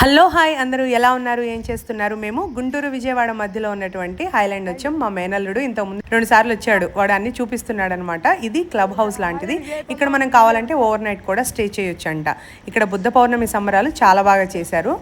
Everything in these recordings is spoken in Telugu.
హలో హాయ్ అందరూ ఎలా ఉన్నారు? ఏం చేస్తున్నారు? మేము గుంటూరు విజయవాడ మధ్యలో ఉన్నటువంటి హైలాండ్ వచ్చాం. మా మేనల్లుడు ఇంత ముందు రెండు సార్లు వచ్చాడు. వాడు అన్ని చూపిస్తున్నాడు అనమాట ఇది క్లబ్ హౌస్ లాంటిది. ఇక్కడ మనం కావాలంటే ఓవర్ నైట్ కూడా స్టే చేయొచ్చు అంట ఇక్కడ బుద్ధ పౌర్ణమి సంబరాలు చాలా బాగా చేశారు.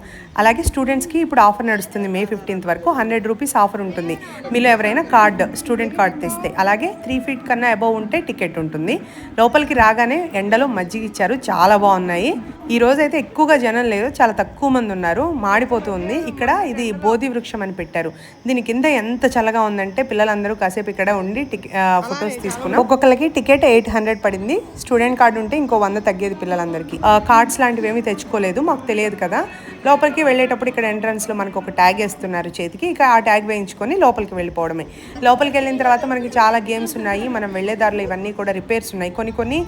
అలాగే స్టూడెంట్స్కి ఇప్పుడు ఆఫర్ నడుస్తుంది మే ఫిఫ్టీన్త్ వరకు. హండ్రెడ్ రూపీస్ ఆఫర్ ఉంటుంది. మీలో ఎవరైనా కార్డ్ స్టూడెంట్ కార్డ్ తెస్తే. అలాగే త్రీ ఫీట్ కన్నా అబౌవ్ ఉంటే టికెట్ ఉంటుంది. లోపలికి రాగానే ఎండలో మజ్జిగ ఇచ్చారు. చాలా బాగున్నాయి. ఈ రోజైతే అయితే ఎక్కువగా జనం లేదు చాలా తక్కువ మంది ఉన్నారు. మాడిపోతూ ఉంది. ఇక్కడ ఇది బోధి వృక్షం అని పెట్టారు. దీని కింద ఎంత చల్లగా ఉందంటే పిల్లలందరూ కాసేపు ఇక్కడ ఉండి ఫొటోస్ తీసుకున్నాం ఒక్కొక్కరికి టికెట్ ఎయిట్ హండ్రెడ్ పడింది. స్టూడెంట్ కార్డు ఉంటే ఇంకో వంద తగ్గేది పిల్లలందరికీ. కార్డ్స్ లాంటివి ఏమీ తెచ్చుకోలేదు. మాకు తెలియదు కదా. లోపలికి వెళ్ళేటప్పుడు ఇక్కడ ఎంట్రన్స్లో మనకు ఒక ట్యాగ్ వేస్తున్నారు చేతికి. ఇక ఆ ట్యాగ్ వేయించుకొని లోపలికి వెళ్ళిపోవడమే. లోపలికి వెళ్ళిన తర్వాత మనకి చాలా గేమ్స్ ఉన్నాయి. మనం వెళ్ళే దారిలో ఇవన్నీ కూడా రిపేర్స్ ఉన్నాయి. కొన్ని కొన్ని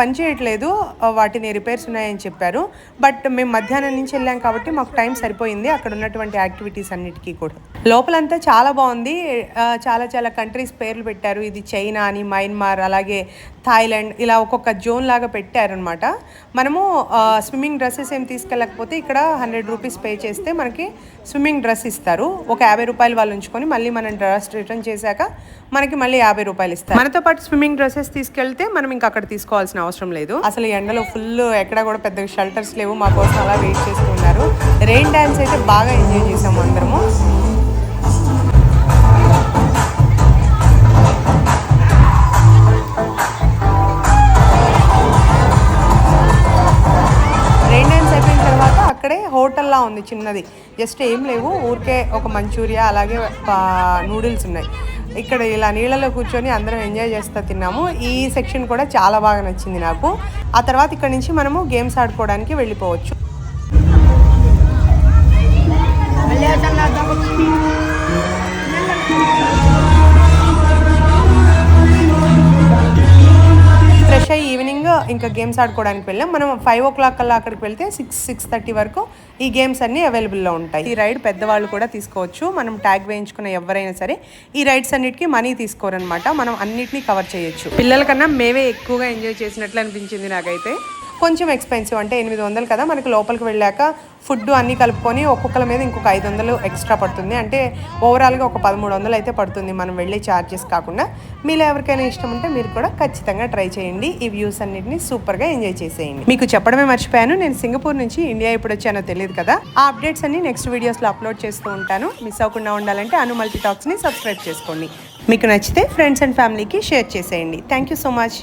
పనిచేయట్లేదు. వాటిని రిపేర్స్ ఉన్నాయని చెప్పారు. బట్ మేము మధ్యాహ్నం నుంచి వెళ్ళాం కాబట్టి మాకు టైం సరిపోయింది. అక్కడ ఉన్నటువంటి యాక్టివిటీస్ అన్నిటికీ కూడా. లోపలంతా చాలా బాగుంది. చాలా చాలా కంట్రీస్ పేర్లు పెట్టారు. ఇది చైనా అని మయన్మార్ అలాగే థాయిలాండ్ ఇలా ఒక్కొక్క జోన్ లాగా పెట్టారనమాట మనము స్విమ్మింగ్ డ్రెస్సెస్ ఏం తీసుకెళ్ళకపోతే ఇక్కడ హండ్రెడ్ రూపీస్ పే చేస్తే మనకి స్విమ్మింగ్ డ్రెస్ ఇస్తారు. ఒక యాభై రూపాయలు వాళ్ళు ఉంచుకొని మళ్ళీ మనం డ్రెస్ రిటర్న్ చేశాక మనకి మళ్ళీ యాభై రూపాయలు ఇస్తారు. మనతో పాటు స్విమ్మింగ్ డ్రెస్సెస్ తీసుకెళ్తే మనం ఇంకా అక్కడ తీసుకోవాల్సిన అవసరం లేదు. అసలు ఎండలో ఫుల్ ఎక్కడ కూడా పెద్ద షెల్టర్స్ లేవు. మా కోసం అలా వెయిట్ చేస్తున్నారు రెయిన్ డ్యాన్స్ అయితే బాగా ఎంజాయ్ చేసాము అందరము. రెయిన్ డ్యాన్స్ అయిపోయిన తర్వాత అక్కడే హోటల్లా ఉంది చిన్నది. జస్ట్ ఏం లేవు. ఊరికే ఒక మంచూరియా అలాగే నూడిల్స్ ఉన్నాయి. ఇక్కడ ఇలా నీళ్ళలో కూర్చొని అందరం ఎంజాయ్ చేస్తూ తిన్నాము. ఈ సెక్షన్ కూడా చాలా బాగా నచ్చింది నాకు. ఆ తర్వాత ఇక్కడ నుంచి మనము గేమ్స్ ఆడుకోవడానికి వెళ్ళిపోవచ్చు. ఇంకా గేమ్స్ ఆడుకోవడానికి వెళ్ళాం. మనం ఫైవ్ ఓ క్లాక్ కల్లా అక్కడికి వెళ్తే సిక్స్ సిక్స్ థర్టీ వరకు ఈ గేమ్స్ అన్ని అవైలబుల్లో ఉంటాయి. ఈ రైడ్ పెద్దవాళ్ళు కూడా తీసుకోవచ్చు. మనం ట్యాగ్ వేయించుకున్న ఎవరైనా సరే ఈ రైడ్స్ అన్నిటికీ మనీ తీసుకోరనమాట మనం అన్నిటినీ కవర్ చేయొచ్చు. పిల్లల కన్నా మేమే ఎక్కువగా ఎంజాయ్ చేసినట్లు అనిపించింది నాకైతే. కొంచెం ఎక్స్పెన్సివ్ అంటే ఎనిమిది వందలు కదా మనకి లోపలికి వెళ్ళాక ఫుడ్ అన్నీ కలుపుకొని ఒక్కొక్కల మీద ఇంకొక ఐదు వందలు ఎక్స్ట్రా పడుతుంది. అంటే ఓవరాల్గా ఒక పదమూడు వందలు అయితే పడుతుంది మనం వెళ్ళే ఛార్జెస్ కాకుండా. మీలో ఎవరికైనా ఇష్టం ఉంటే మీరు కూడా ఖచ్చితంగా ట్రై చేయండి. ఈ వ్యూస్ అన్నిటిని సూపర్గా ఎంజాయ్ చేసేయండి. మీకు చెప్పడమే మర్చిపోయాను నేను సింగపూర్ నుంచి ఇండియా ఎప్పుడు వచ్చానో తెలియదు కదా. ఆ అప్డేట్స్ అన్ని నెక్స్ట్ వీడియోస్లో అప్లోడ్ చేస్తూ ఉంటాను. మిస్ అవ్వకుండా ఉండాలంటే అను మల్టీ టాక్స్ని సబ్స్క్రైబ్ చేసుకోండి. మీకు నచ్చితే ఫ్రెండ్స్ అండ్ ఫ్యామిలీకి షేర్ చేసేయండి. Thank you so much